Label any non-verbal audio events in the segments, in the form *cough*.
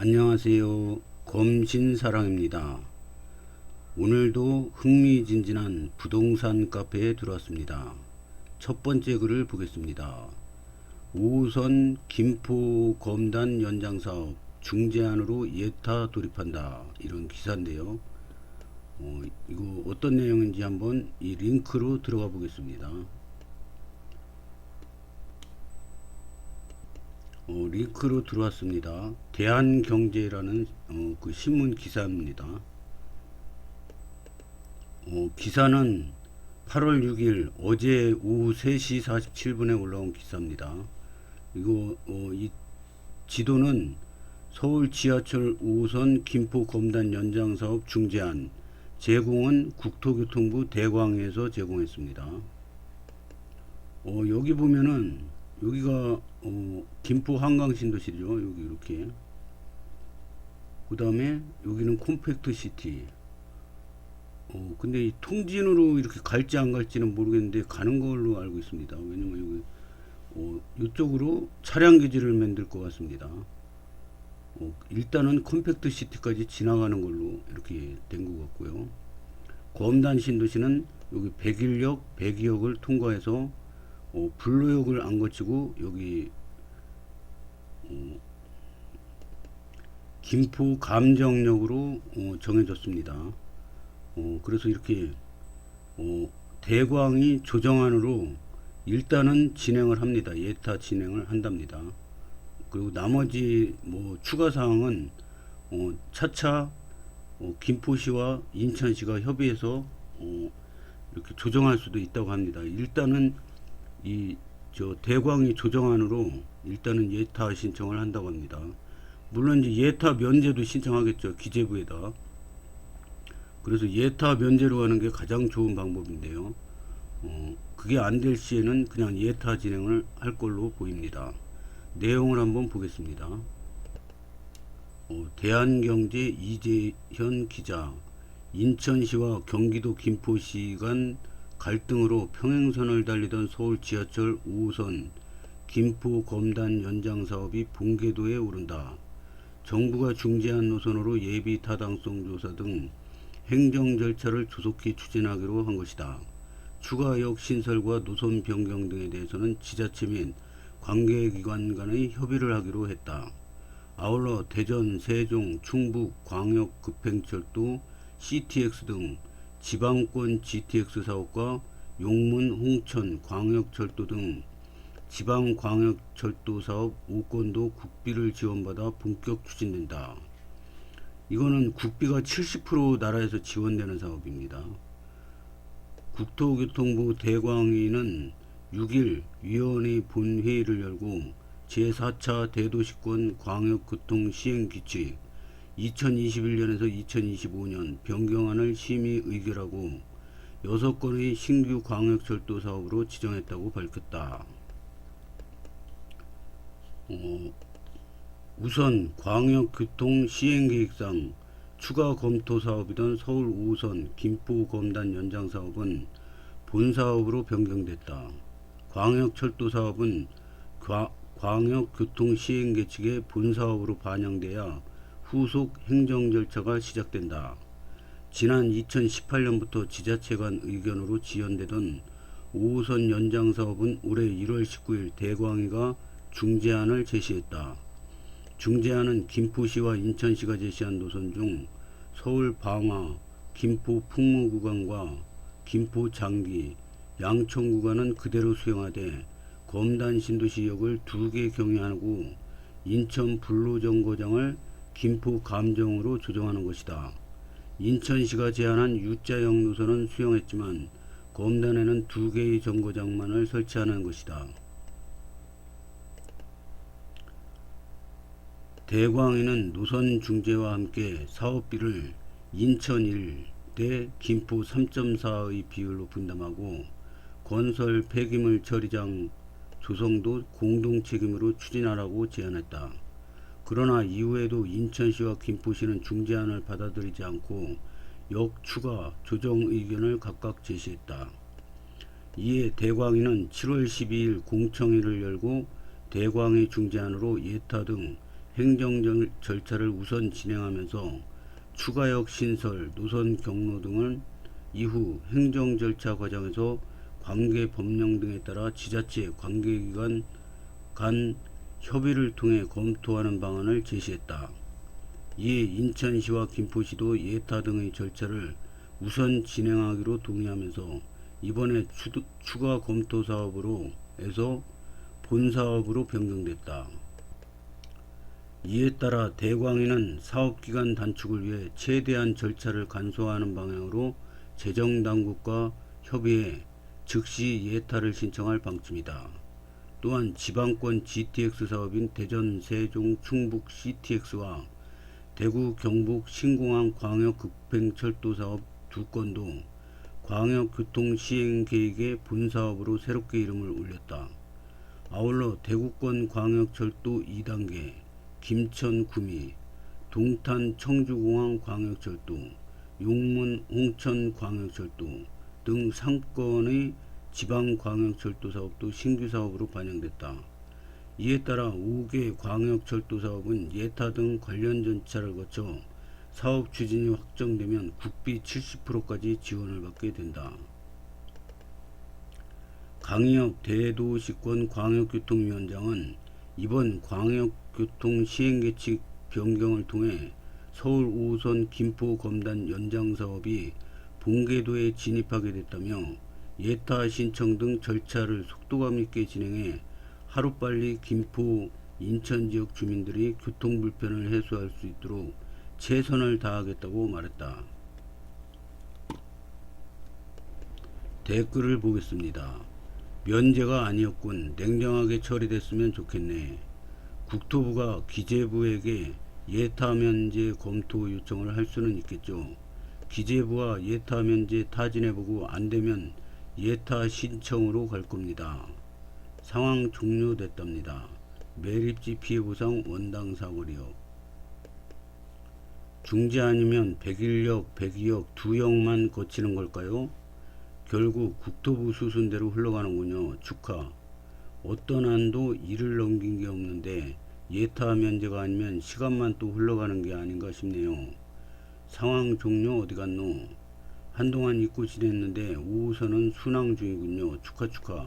안녕하세요. 검신사랑입니다. 오늘도 흥미진진한 부동산 카페에 들어왔습니다. 첫 번째 글을 보겠습니다. 5호선 김포 검단 연장 사업 중재안으로 예타 돌입한다. 이런 기사인데요. 어, 이거 어떤 내용인지 한번 이 링크로 들어가 보겠습니다. 어, 링크로 들어왔습니다. 대한경제라는 어, 그 신문 기사입니다. 어, 기사는 8월 6일 어제 오후 3시 47분에 올라온 기사입니다. 이거 어, 이 지도는 서울 지하철 5호선 김포 검단 연장 사업 중재안 제공은 국토교통부 대광에서 제공했습니다. 어, 여기 보면은 여기가 어, 김포 한강신도시죠. 여기 이렇게. 그 다음에 여기는 콤팩트 시티. 어, 근데 이 통진으로 이렇게 갈지 안 갈지는 모르겠는데 가는 걸로 알고 있습니다. 왜냐면 여기 어, 이쪽으로 차량 기지를 만들 것 같습니다. 어, 일단은 컴팩트 시티까지 지나가는 걸로 이렇게 된 것 같고요. 검단 신도시는 여기 백일역, 백이역을 통과해서 어, 불로역을 안 거치고 여기 어, 김포 감정역으로 어, 정해졌습니다. 어, 그래서 이렇게 어, 대광이 조정안으로 일단은 진행을 합니다. 예타 진행을 한답니다. 그리고 나머지 뭐 추가 사항은 어, 차차 어, 김포시와 인천시가 협의해서 어, 이렇게 조정할 수도 있다고 합니다. 일단은 이 저 대광이 조정안으로 일단은 예타 신청을 한다고 합니다. 물론 이제 예타 면제도 신청하겠죠 기재부에다. 그래서 예타 면제로 하는 게 가장 좋은 방법인데요. 어, 그게 안 될 시에는 그냥 예타 진행을 할 걸로 보입니다. 내용을 한번 보겠습니다. 어, 대한경제 이재현 기자 인천시와 경기도 김포시 간 갈등으로 평행선을 달리던 서울 지하철 5호선 김포 검단 연장 사업이 붕괴도에 오른다. 정부가 중재한 노선으로 예비 타당성 조사 등 행정 절차를 조속히 추진하기로 한 것이다. 추가 역 신설과 노선 변경 등에 대해서는 지자체 및 관계기관 간의 협의를 하기로 했다. 아울러 대전, 세종, 충북, 광역 급행철도, CTX 등 지방권 GTX 사업과 용문, 홍천, 광역철도 등 지방 광역철도 사업 5건도 국비를 지원받아 본격 추진된다. 이거는 국비가 70% 나라에서 지원되는 사업입니다. 국토교통부 대광위는 6일 위원회 본회의를 열고 제4차 대도시권 광역교통 시행규칙 2021년에서 2025년 변경안을 심의 의결하고 6건의 신규 광역철도 사업으로 지정했다고 밝혔다. 어, 우선 광역교통 시행계획상 추가 검토 사업이던 서울 5호선 김포 검단 연장 사업은 본 사업으로 변경됐다. 광역철도 사업은 과- 광역교통 시행계획의 본 사업으로 반영돼야 후속 행정 절차가 시작된다. 지난 2018년부터 지자체 간 의견으로 지연되던 5호선 연장 사업은 올해 1월 19일 대광위가 중재안을 제시했다. 중재안은 김포시와 인천시가 제시한 노선 중 서울 방화, 김포 풍무 구간과 김포 장기, 양천 구간은 그대로 수용하되 검단 신도시역을 두 개 경유하고 인천 불로정거장을 김포 감정으로 조정하는 것이다. 인천시가 제안한 U자형 노선은 수용했지만 검단에는 두 개의 정거장만을 설치하는 것이다. 대광위는 노선 중재와 함께 사업비를 인천 1대 김포 3.4의 비율로 분담하고 건설 폐기물 처리장 조성도 공동 책임으로 추진하라고 제안했다. 그러나 이후에도 인천시와 김포시는 중재안을 받아들이지 않고 역 추가 조정 의견을 각각 제시했다. 이에 대광위는 7월 12일 공청회를 열고 대광위 중재안으로 예타 등 행정 절- 절차를 우선 진행하면서 추가역 신설, 노선 경로 등을 이후 행정 절차 과정에서 관계 법령 등에 따라 지자체 관계기관 간 협의를 통해 검토하는 방안을 제시했다. 이에 인천시와 김포시도 예타 등의 절차를 우선 진행하기로 동의하면서 이번에 추, 추가 검토 사업으로 해서 본 사업으로 변경됐다. 이에 따라 대광위는 사업기간 단축을 위해 최대한 절차를 간소화하는 방향으로 재정당국과 협의해 즉시 예타를 신청할 방침이다. 또한 지방권 GTX 사업인 대전, 세종, 충북 CTX와 대구, 경북 신공항 광역 급행철도 사업 두 건도 광역 교통 시행 계획의 본사업으로 새롭게 이름을 올렸다. 아울러 대구권 광역철도 2단계, 김천 구미, 동탄 청주공항 광역철도, 용문 홍천 광역철도 등 상권의 지방 광역철도 사업도 신규 사업으로 반영됐다. 이에 따라 5개 광역철도 사업은 예타 등 관련 절차를 거쳐 사업 추진이 확정되면 국비 70%까지 지원을 받게 된다. 강희혁 대도시권 광역교통위원장은 이번 광역교통 시행계칙 변경을 통해 서울 5호선 김포 검단 연장 사업이 본궤도에 진입하게 됐다며 예타 신청 등 절차를 속도감 있게 진행해 하루빨리 김포 인천 지역 주민들이 교통 불편을 해소할 수 있도록 최선을 다하겠다고 말했다. 댓글을 보겠습니다. 면제가 아니었군. 냉정하게 처리됐으면 좋겠네. 국토부가 기재부에게 예타 면제 검토 요청을 할 수는 있겠죠. 기재부와 예타 면제 타진해보고 안 되면 예타 신청으로 갈 겁니다. 상황 종료됐답니다. 매립지 피해 보상 원당 사거리역. 중지 아니면 101역, 102역 두 역만 거치는 걸까요? 결국 국토부 수순대로 흘러가는군요. 축하. 어떤 한도 일을 넘긴 게 없는데 예타 면제가 아니면 시간만 또 흘러가는 게 아닌가 싶네요. 상황 종료 어디 갔노? 한동안 잊고 지냈는데 5호선은 순항 중이군요. 축하 축하.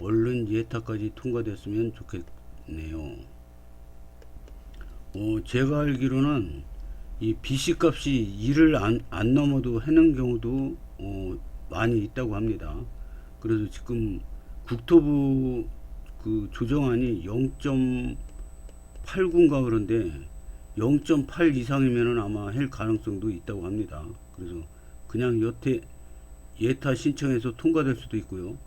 얼른 예타까지 통과됐으면 좋겠네요. 어, 제가 알기로는 이 BC 값이 1을 안, 안 넘어도 해는 경우도 어, 많이 있다고 합니다. 그래서 지금 국토부 그 조정안이 0.89인가 그런데 0.8 이상이면은 아마 할 가능성도 있다고 합니다. 그래서 그냥 여태 예타 신청해서 통과될 수도 있고요.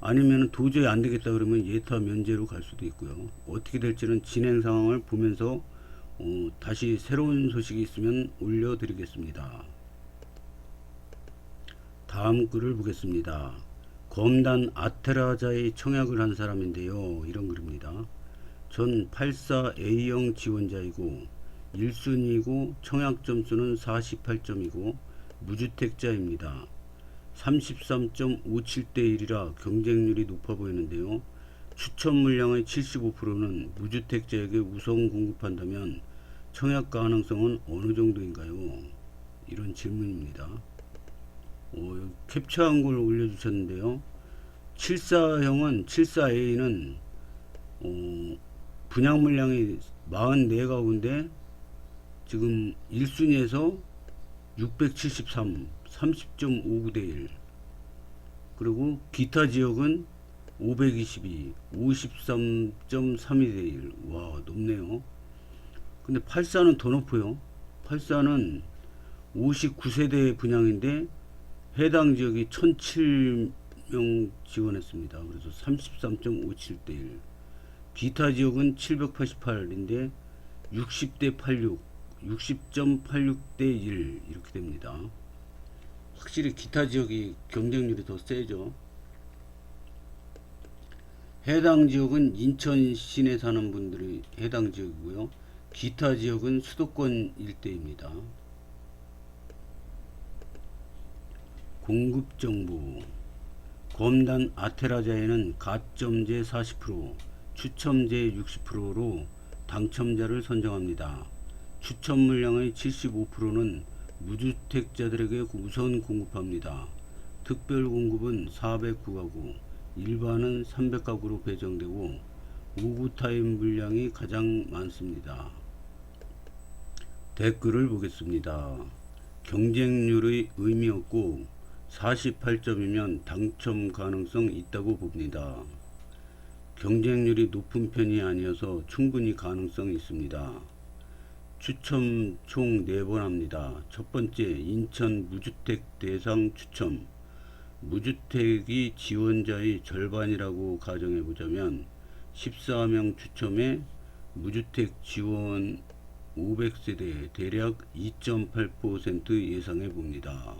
아니면 도저히 안 되겠다 그러면 예타 면제로 갈 수도 있고요. 어떻게 될지는 진행 상황을 보면서 어, 다시 새로운 소식이 있으면 올려드리겠습니다. 다음 글을 보겠습니다. 검단 아테라자의 청약을 한 사람인데요. 이런 글입니다. 전 84A형 지원자이고 1순위이고 청약 점수는 48점이고 무주택자입니다. 33.57대 1이라 경쟁률이 높아 보이는데요. 추천 물량의 75%는 무주택자에게 우선 공급한다면 청약 가능성은 어느 정도인가요? 이런 질문입니다. 어, 캡처한 걸 올려주셨는데요. 74형은 74A는 어, 분양 물량이 44가구인데 지금 1순위에서 673, 30.59 대 1 그리고 기타 지역은 522, 53.32 대 1. 와, 높네요. 근데 84는 더 높아요. 84는 59세대 분양인데 해당 지역이 1007명 지원했습니다. 그래서 33.57 대 1. 기타 지역은 788인데 60대 86, 60.86 대 1 이렇게 됩니다. 확실히 기타 지역이 경쟁률이 더 세죠. 해당 지역은 인천 시내 사는 분들이 해당 지역이고요. 기타 지역은 수도권 일대입니다. 공급 정보 검단 아테라자에는 가점제 40%, 추첨제 60%로 당첨자를 선정합니다. 추첨 물량의 75%는 무주택자들에게 우선 공급합니다. 특별 공급은 409가구, 일반은 300가구로 배정되고 오브타임 물량이 가장 많습니다. 댓글을 보겠습니다. 경쟁률의 의미 없고 48점이면 당첨 가능성 있다고 봅니다. 경쟁률이 높은 편이 아니어서 충분히 가능성이 있습니다. 추첨 총 4번 합니다. 첫 번째 인천 무주택 대상 추첨 무주택이 지원자의 절반이라고 가정해 보자면 14명 추첨에 무주택 지원 500세대 대략 2.8% 예상해 봅니다.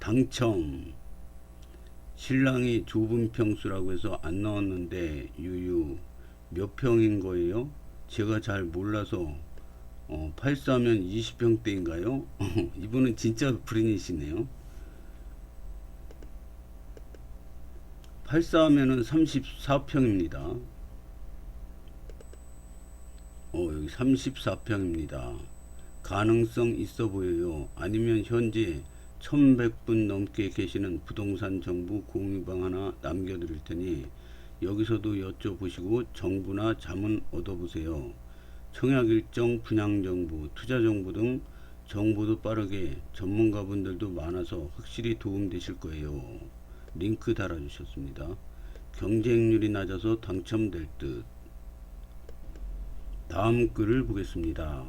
당첨 신랑이 좁은 평수라고 해서 안 나왔는데 유유 몇 평인 거예요? 제가 잘 몰라서 어, 84면 20평대인가요? *laughs* 이분은 진짜 불인이시네요. 84면은 34평입니다. 어, 여기 34평입니다. 가능성 있어 보여요. 아니면 현재 1100분 넘게 계시는 부동산 정보 공유방 하나 남겨드릴 테니 여기서도 여쭤보시고 정보나 자문 얻어보세요. 청약 일정, 분양 정보, 투자 정보 등 정보도 빠르게 전문가분들도 많아서 확실히 도움되실 거예요. 링크 달아주셨습니다. 경쟁률이 낮아서 당첨될 듯. 다음 글을 보겠습니다.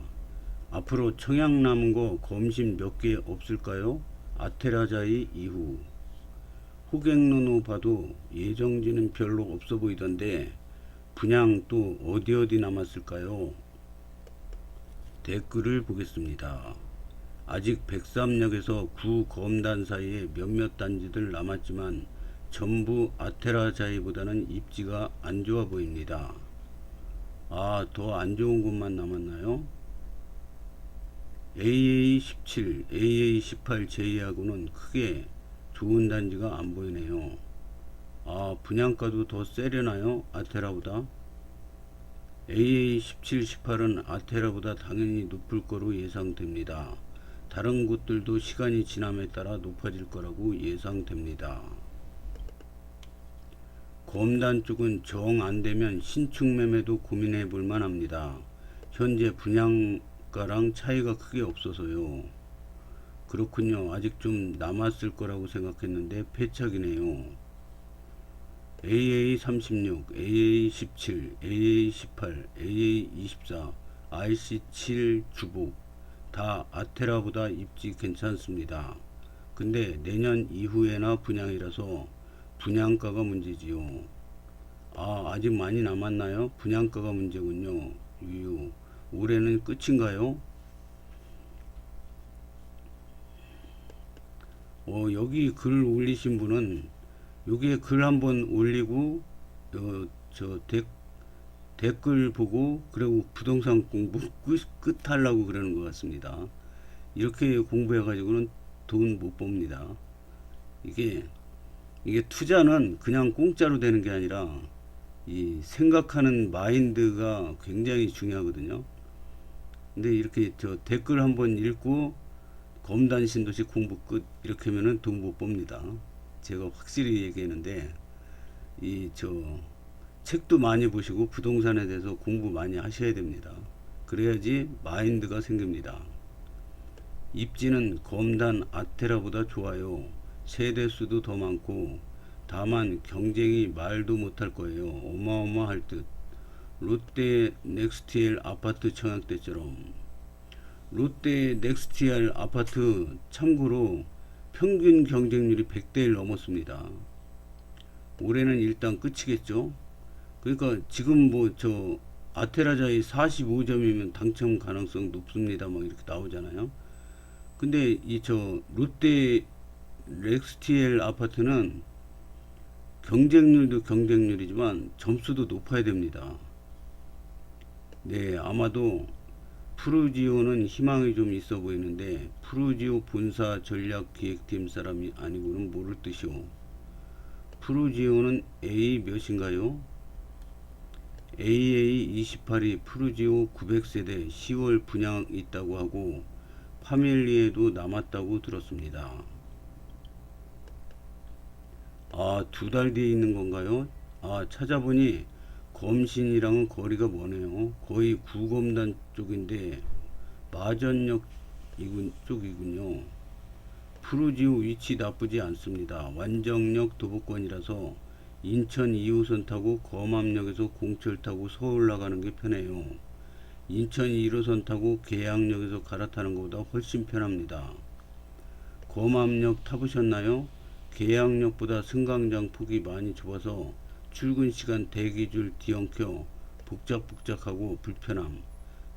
앞으로 청약 남은 거 검신 몇개 없을까요? 아테라자의 이후 호갱노노 봐도 예정지는 별로 없어 보이던데 분양 또 어디 어디 남았을까요? 댓글을 보겠습니다. 아직 백삼역에서 구 검단 사이에 몇몇 단지들 남았지만 전부 아테라 자이보다는 입지가 안 좋아 보입니다. 아, 더 안 좋은 곳만 남았나요? AA17, AA18 제외하고는 크게 좋은 단지가 안 보이네요. 아, 분양가도 더 세려나요? 아테라보다? AA17, 18은 아테라보다 당연히 높을 거로 예상됩니다. 다른 곳들도 시간이 지남에 따라 높아질 거라고 예상됩니다. 검단 쪽은 정 안되면 신축 매매도 고민해 볼 만합니다. 현재 분양가랑 차이가 크게 없어서요. 그렇군요. 아직 좀 남았을 거라고 생각했는데 패착이네요. AA36, AA17, AA18, AA24, IC7 주복 다 아테라보다 입지 괜찮습니다. 근데 내년 이후에나 분양이라서 분양가가 문제지요. 아, 아직 많이 남았나요? 분양가가 문제군요. 유유. 올해는 끝인가요? 어, 여기 글 올리신 분은 여기에 글 한번 올리고 어, 저 댓, 댓글 보고 그리고 부동산 공부 끝, 끝 하려고 그러는 것 같습니다. 이렇게 공부해 가지고는 돈못 법니다. 이게 이게 투자는 그냥 공짜로 되는 게 아니라 이 생각하는 마인드가 굉장히 중요하거든요. 근데 이렇게 저 댓글 한번 읽고 검단 신도시 공부 끝 이렇게 하면은 돈못 법니다. 제가 확실히 얘기했는데 이 저 책도 많이 보시고 부동산에 대해서 공부 많이 하셔야 됩니다. 그래야지 마인드가 생깁니다. 입지는 검단 아테라보다 좋아요. 세대 수도 더 많고 다만 경쟁이 말도 못할 거예요. 어마어마할 듯. 롯데 넥스티엘 아파트 청약 때처럼 롯데 넥스티엘 아파트 참고로 평균 경쟁률이 100대 1 넘었습니다. 올해는 일단 끝이겠죠. 그러니까 지금 뭐 저 아테라자의 45점이면 당첨 가능성 높습니다. 막 이렇게 나오잖아요. 근데 이 저 롯데 렉스티엘 아파트는 경쟁률도 경쟁률이지만 점수도 높아야 됩니다. 네, 아마도 프루지오는 희망이 좀 있어 보이는데 프루지오 본사 전략 기획팀 사람이 아니고는 모를 듯이요. 프루지오는 A 몇인가요? AA28이 푸르지오 900세대 10월 분양 있다고 하고 파밀리에도 남았다고 들었습니다. 아, 두 달 뒤에 있는 건가요? 아, 찾아보니 검신이랑은 거리가 머네요. 거의 구검단 쪽인데 마전역 이군 쪽이군요. 푸르지오 위치 나쁘지 않습니다. 완정역 도보권이라서 인천 2호선 타고 검암역에서 공철 타고 서울 나가는 게 편해요. 인천 1호선 타고 계양역에서 갈아타는 것보다 훨씬 편합니다. 검암역 타보셨나요? 계양역보다 승강장 폭이 많이 좁아서 출근 시간 대기줄 뒤엉켜 복작복작하고 불편함.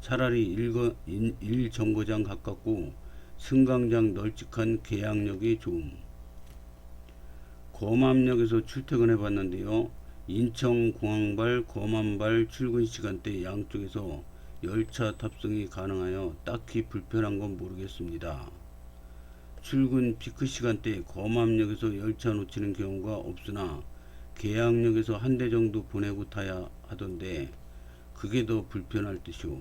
차라리 일거, 일, 일 정거장 가깝고 승강장 널찍한 계양역이 좋음. 검암역에서 출퇴근해 봤는데요. 인천공항발, 검암발 출근 시간대 양쪽에서 열차 탑승이 가능하여 딱히 불편한 건 모르겠습니다. 출근 피크 시간대 검암역에서 열차 놓치는 경우가 없으나 계양역에서 한 대 정도 보내고 타야 하던데 그게 더 불편할 듯이오.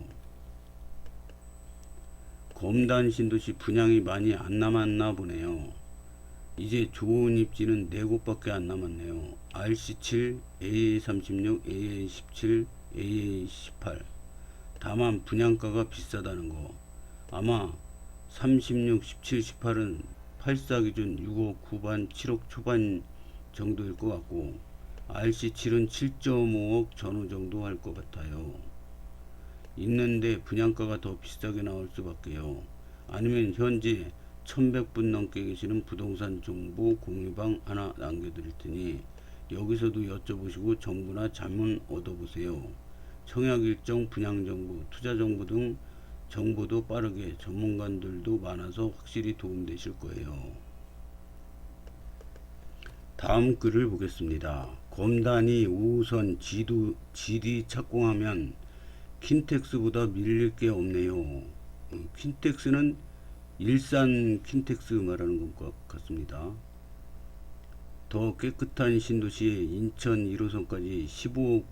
검단 신도시 분양이 많이 안 남았나 보네요. 이제 좋은 입지는 네 곳밖에 안 남았네요. RC7, AA36, AA17, AA18. 다만 분양가가 비싸다는 거. 아마 36, 17, 18은 84 기준 6억 후반, 7억 초반 정도일 것 같고 RC7은 7.5억 전후 정도 할 것 같아요. 있는데 분양가가 더 비싸게 나올 수밖에요. 아니면 현재 1100분 넘게 계시는 부동산 정보 공유방 하나 남겨드릴 테니 여기서도 여쭤보시고 정보나 자문 얻어보세요. 청약 일정, 분양 정보, 투자 정보 등 정보도 빠르게 전문가들도 많아서 확실히 도움되실 거예요. 다음 글을 보겠습니다. 검단이 5호선 지도, GD 착공하면 킨텍스보다 밀릴 게 없네요. 어, 킨텍스는 일산 킨텍스 말하는 것 같습니다. 더 깨끗한 신도시에 인천 1호선까지 15억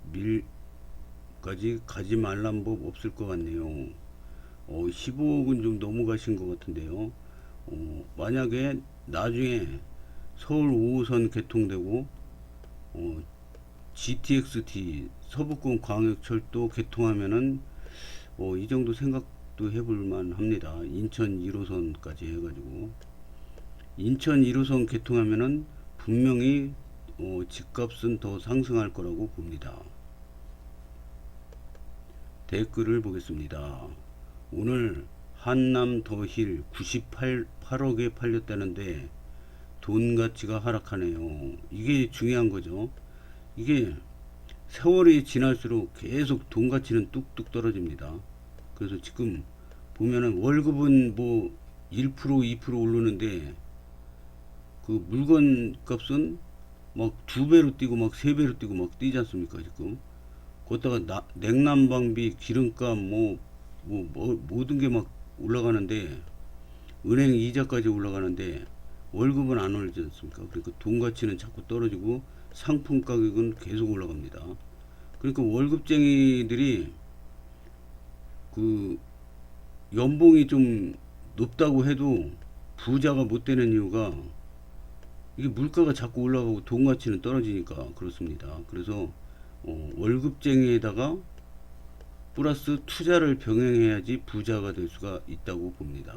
밀까지 가지 말란 법 없을 것 같네요. 어, 15억은 좀 너무 가신 것 같은데요. 어, 만약에 나중에 서울 5호선 개통되고 어, GTX-T 서북권 광역철도 개통하면은 어, 이 정도 생각도 해볼 만 합니다. 인천 1호선까지 해가지고 인천 1호선 개통하면은 분명히 어, 집값은 더 상승할 거라고 봅니다. 댓글을 보겠습니다. 오늘 한남 더힐 98억에 팔렸다는데 돈 가치가 하락하네요. 이게 중요한 거죠. 이게 세월이 지날수록 계속 돈 가치는 뚝뚝 떨어집니다. 그래서 지금 보면은 월급은 뭐 1% 2% 오르는데 그 물건 값은 막 두 배로 뛰고 막 세 배로 뛰고 막 뛰지 않습니까 지금 거기다가 나, 냉난방비 기름값 뭐, 뭐, 뭐 모든 게 막 올라가는데 은행 이자까지 올라가는데 월급은 안 오르지 않습니까 그러니까 돈 가치는 자꾸 떨어지고 상품 가격은 계속 올라갑니다 그러니까 월급쟁이들이 그 연봉이 좀 높다고 해도 부자가 못 되는 이유가 이게 물가가 자꾸 올라가고 돈 가치는 떨어지니까 그렇습니다. 그래서 어, 월급쟁이에다가 플러스 투자를 병행해야지 부자가 될 수가 있다고 봅니다.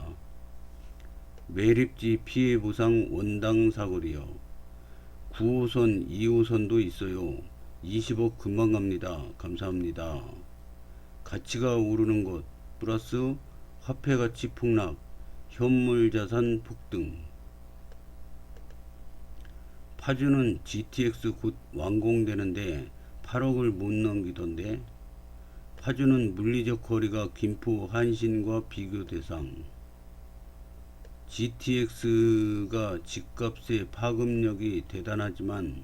매립지 피해 보상 원당 사거리요. 9호선, 2호선도 있어요. 20억 금방 갑니다. 감사합니다. 가치가 오르는 것 플러스 화폐 가치 폭락, 현물 자산 폭등. 파주는 GTX 곧 완공되는데 8억을 못 넘기던데 파주는 물리적 거리가 김포 한신과 비교 대상 GTX가 집값의 파급력이 대단하지만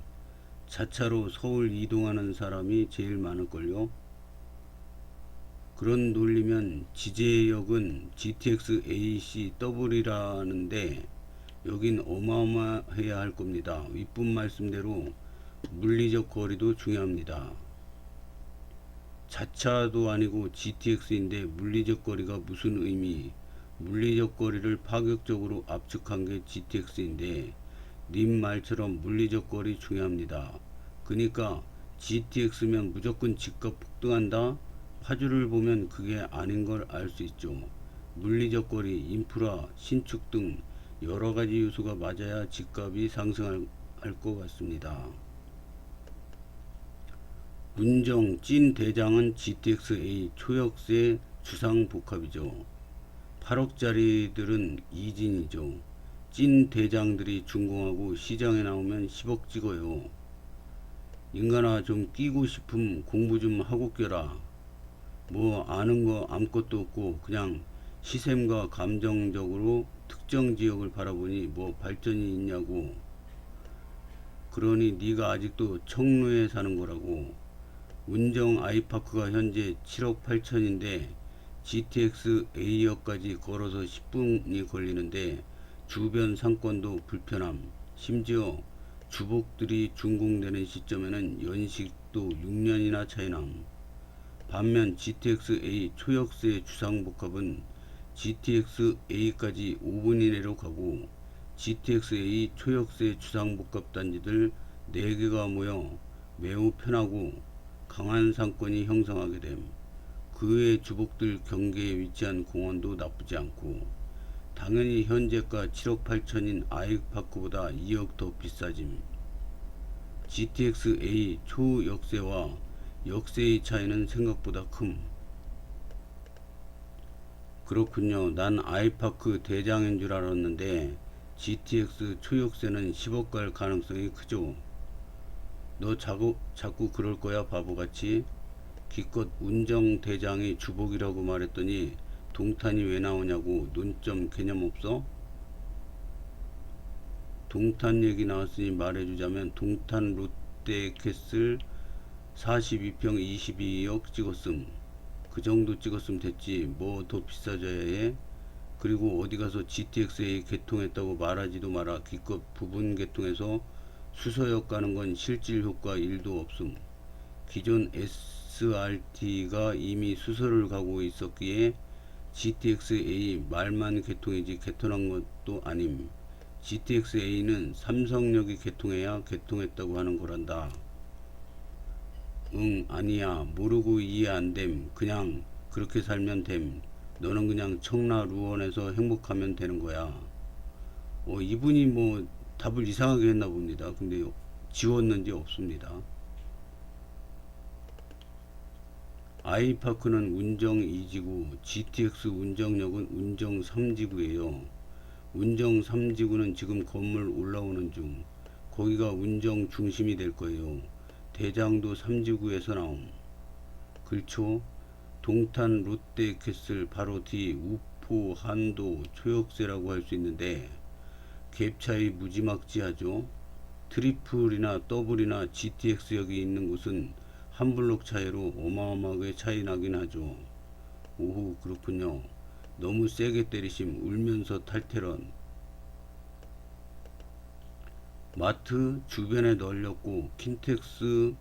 자차로 서울 이동하는 사람이 제일 많을걸요. 그런 논리면 지제역은 GTX AC 더블이라는데 여긴 어마어마해야 할 겁니다. 윗분 말씀대로 물리적 거리도 중요합니다. 자차도 아니고 GTX인데 물리적 거리가 무슨 의미? 물리적 거리를 파격적으로 압축한 게 GTX인데 님 말처럼 물리적 거리 중요합니다. 그니까 GTX면 무조건 집값 폭등한다? 파주를 보면 그게 아닌 걸 알 수 있죠. 물리적 거리, 인프라, 신축 등 여러 가지 요소가 맞아야 집값이 상승할 것 같습니다. 문정 찐 대장은 GTX-A 초역세 주상 복합이죠. 8억짜리들은 이진이죠. 찐 대장들이 준공하고 시장에 나오면 10억 찍어요. 인간아 좀 끼고 싶음 공부 좀 하고 껴라. 뭐 아는 거 아무것도 없고 그냥 시샘과 감정적으로 특정 지역을 바라보니 뭐 발전이 있냐고. 그러니 네가 아직도 청루에 사는 거라고. 운정 아이파크가 현재 7억 8천인데 GTX A역까지 걸어서 10분이 걸리는데 주변 상권도 불편함. 심지어 주복들이 준공되는 시점에는 연식도 6년이나 차이남. 반면 GTX A 초역세 주상복합은 GTX A까지 5분 이내로 가고 GTX A 초역세 주상복합 단지들 4개가 모여 매우 편하고 강한 상권이 형성하게 됨. 그 외 주복들 경계에 위치한 공원도 나쁘지 않고 당연히 현재가 7억 8천인 아이파크보다 2억 더 비싸짐. GTX A 초역세와 역세의 차이는 생각보다 큼. 그렇군요. 난 아이파크 대장인 줄 알았는데 GTX 초역세는 10억 갈 가능성이 크죠. 너 자꾸, 자꾸 그럴 거야 바보같이. 기껏 운정 대장이 주복이라고 말했더니 동탄이 왜 나오냐고 논점 개념 없어? 동탄 얘기 나왔으니 말해주자면 동탄 롯데캐슬 42평 22억 찍었음. 그 정도 찍었으면 됐지. 뭐 더 비싸져야 해? 그리고 어디 가서 GTXA 개통했다고 말하지도 마라. 기껏 부분 개통해서 수서역 가는 건 실질 효과 1도 없음. 기존 SRT가 이미 수서를 가고 있었기에 GTX-A 말만 개통이지 개통한 것도 아님. GTX-A는 삼성역이 개통해야 개통했다고 하는 거란다. 응, 아니야. 모르고 이해 안 됨. 그냥 그렇게 살면 됨. 너는 그냥 청라 루원에서 행복하면 되는 거야. 어, 이분이 뭐 답을 이상하게 했나 봅니다. 근데 지웠는지 없습니다. 아이파크는 운정 2지구, GTX 운정역은 운정 3지구예요. 운정 3지구는 지금 건물 올라오는 중. 거기가 운정 중심이 될 거예요. 대장도 3지구에서 나옴. 글초 동탄 롯데캐슬 바로 뒤 우포 한도 초역세라고 할 수 있는데 갭 차이 무지막지하죠. 트리플이나 더블이나 GTX역이 있는 곳은 한 블록 차이로 어마어마하게 차이 나긴 하죠. 오호 그렇군요. 너무 세게 때리심 울면서 탈퇴런. 마트 주변에 널렸고 킨텍스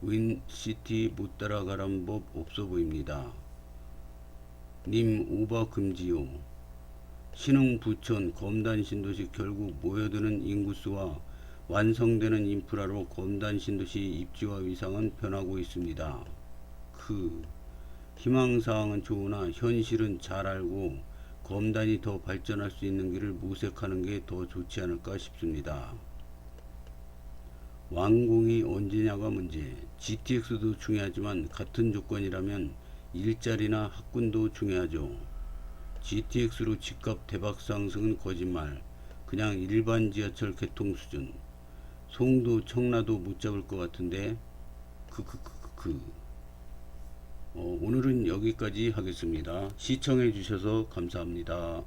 윈시티 못 따라가란 법 없어 보입니다. 님 오바 금지요. 신흥 부천 검단 신도시 결국 모여드는 인구수와 완성되는 인프라로 검단 신도시 입지와 위상은 변하고 있습니다. 그 희망사항은 좋으나 현실은 잘 알고 검단이 더 발전할 수 있는 길을 모색하는 게 더 좋지 않을까 싶습니다. 완공이 언제냐가 문제. GTX도 중요하지만 같은 조건이라면 일자리나 학군도 중요하죠. GTX로 집값 대박 상승은 거짓말. 그냥 일반 지하철 개통 수준. 송도 청라도 못 잡을 것 같은데 크크크크 그. 어, 오늘은 여기까지 하겠습니다. 시청해 주셔서 감사합니다.